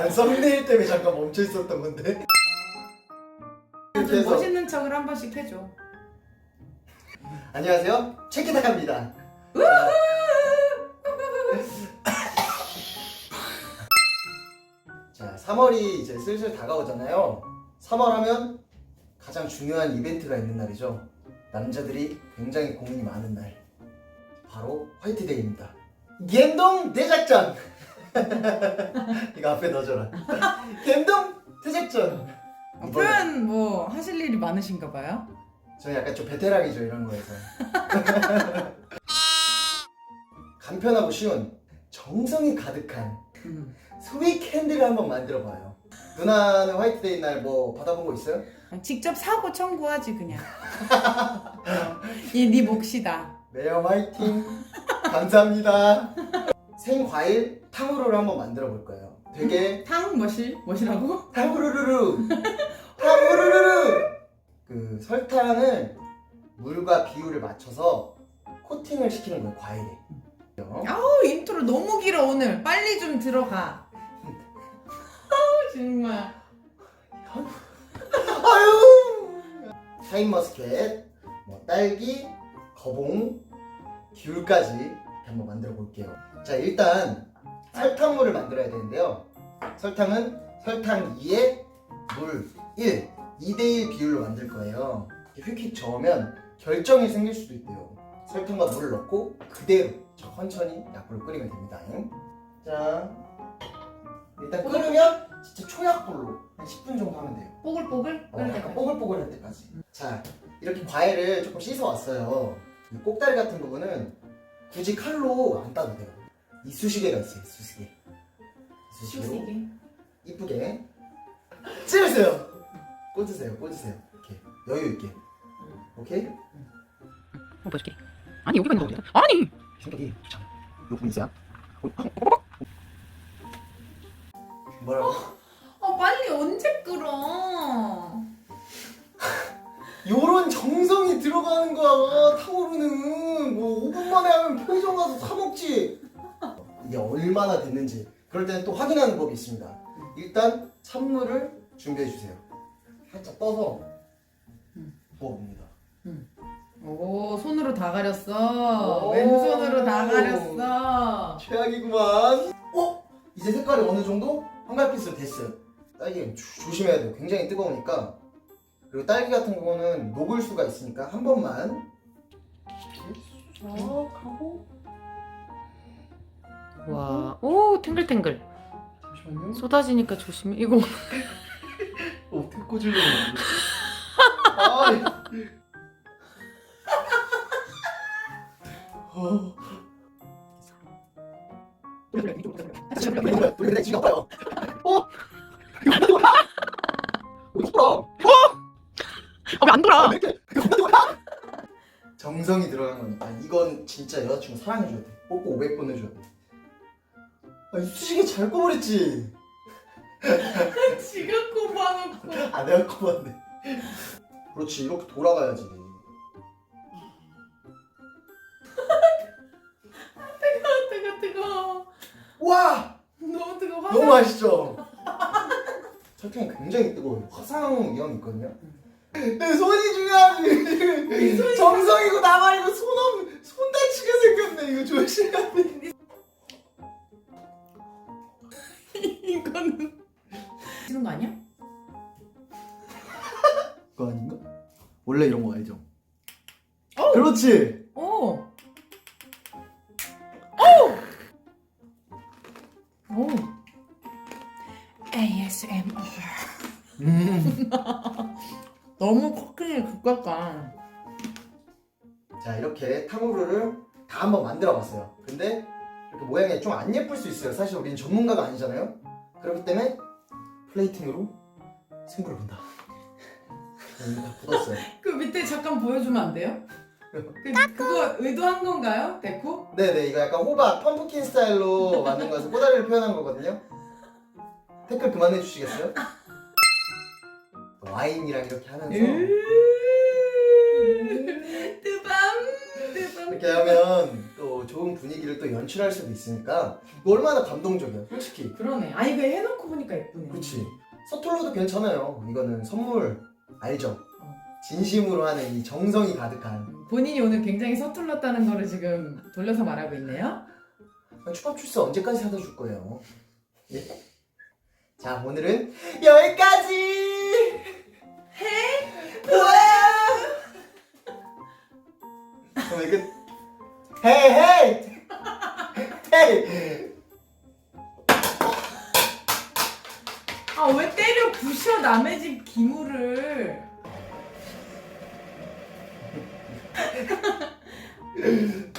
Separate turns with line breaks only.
난 썸네일 때문에 잠깐 멈춰 있었던 건데. 이렇게
좀
해서
멋있는 척을 한 번씩 해줘.
안녕하세요. 체키다카입니다. 자, 3월이 이제 슬슬 다가오잖아요. 3월 하면 가장 중요한 이벤트가 있는 날이죠. 남자들이 굉장히 고민이 많은 날. 바로 화이트데이입니다. 갬동 대작전! 이거 앞에 넣어줘라. 갬동 대작전! 이번에
표현 뭐 하실 일이 많으신가 봐요.
저는 약간 좀 베테랑이죠 이런 거에서 간편하고 쉬운 정성이 가득한
음.
스윗 캔디를 한번 만들어봐요 누나는 화이트데이 날 뭐 받아본 거 있어요?
직접 사고 청구하지 그냥. 이 네 몫이다.
매형 화이팅 감사합니다 생과일 탕후루를 한번 만들어 볼 거예요. 되게
탕? 뭐실? 뭐시라고?
탕후루루루! 탕후루루루! 그 설탕을 물과 비율을 맞춰서 코팅을 시키는 거예요 과일에.
아우 인트로 너무 길어 오늘. 빨리 좀 들어가. 아우 정말.
아유! 샤인머스켓 뭐 딸기 거봉 귤까지 한번 만들어 볼게요. 자 일단 설탕물을 만들어야 되는데요. 설탕은 설탕 2에 물 1, 2대1 비율로 만들 거예요. 이렇게 휙휙 저으면 결정이 생길 수도 있대요. 설탕과 물을 넣고 그대로 천천히 약불을 끓이면 됩니다. 자 일단 끓으면 진짜 초약불로 한 10분 정도 하면 돼요.
뽀글뽀글.
어, 약간 뽀글뽀글할 때까지. 자, 이렇게 과일을 조금 씻어 왔어요. 이 꼭다리 같은 부분은 굳이 칼로 안 따도 돼요. 이 수시개가 있어요, 수시개. 수시개로
수시게.
이쁘게 찌르세요. 꽂으세요, 꽂으세요. 이렇게 여유 있게. 오케이?
어, 보여줄게. 아니 여기가 있는 거거든. 아니.
생각이 좋잖아. 요 분이야. 뭐라고? 요런 정성이 들어가는 거야 탕후루는. 뭐 5분 만에 하면 편의점 가서 사 먹지. 이게 얼마나 됐는지. 그럴 때는 또 확인하는 법이 있습니다. 일단 찬물을 준비해 주세요. 살짝 떠서 부어봅니다.
오 손으로 다 가렸어.
오.
왼손으로 다 가렸어.
최악이구만. 어? 이제 색깔이 어느 정도? 황갈빛으로 됐어요 딸기 조- 조심해야 돼요. 굉장히 뜨거우니까 그리고 딸기 같은 경우는 녹을 수가 있으니까 한 번만 쭉 하고
와. 오 탱글탱글.
잠시만요
쏟아지니까 조심해. 이거
어떻게 꽂으려고 아, 어. 우리 지금 아파요. 어? 이거 안 돌아. 이거 돌아.
아, 왜안 돌아?
아, 안 돌아? 정성이 들어간 거니까 이건 진짜 여자친구 사랑해줘야 돼. 뽀뽀 500번 해줘야 돼. 아, 이 수식이 잘 꼽아냈지.
지가 꼽아놓고.
아 내가 꼽았네. 그렇지 이렇게 돌아가야지.
뜨거 뜨거.
와
너무 뜨거.
너무 맛있죠. 설탕이 굉장히 뜨거워요. 화상 위험이 있거든요. 내 손이 중요하지. 정성이고 나발이고 손, 손 다치게 생겼네. 이거 조심해야 돼.
이거는 지는 거 아니야?
그거 아닌가? 원래 이런 거 알죠? 그렇지.
너무 코킹이 극각가.
자 이렇게 탕후루를 다 한번 만들어 봤어요. 근데 이렇게 모양이 좀 안 예쁠 수 있어요. 사실 우리는 전문가가 아니잖아요. 그렇기 때문에 플레이팅으로 승부를 본다. 다 굳었어요.
그 밑에 잠깐 보여주면 안 돼요? 그, 그거 의도한 건가요? 데코?
네네 이거 약간 호박 펌프킨 스타일로 만든 거라서 꼬다리를 표현한 거거든요 댓글 그만해 주시겠어요? 와인이랑 이렇게 하면서
뜨밤 뜨밤
이렇게 하면 또 좋은 분위기를 또 연출할 수도 있으니까 얼마나 감동적이야 솔직히
그러네. 아 이거 해놓고 보니까 예쁘네.
그렇지 서툴러도 괜찮아요 이거는 선물 알죠?
어.
진심으로 하는 이 정성이 가득한
본인이 오늘 굉장히 서툴렀다는 거를 지금 돌려서 말하고 있네요.
추밥 주스 언제까지 사다 줄 거예요? 예? 자 오늘은 여기까지 그럼 이거 헤이 헤이! 헤이!
아 왜 때려 부셔 남의 집 기물을.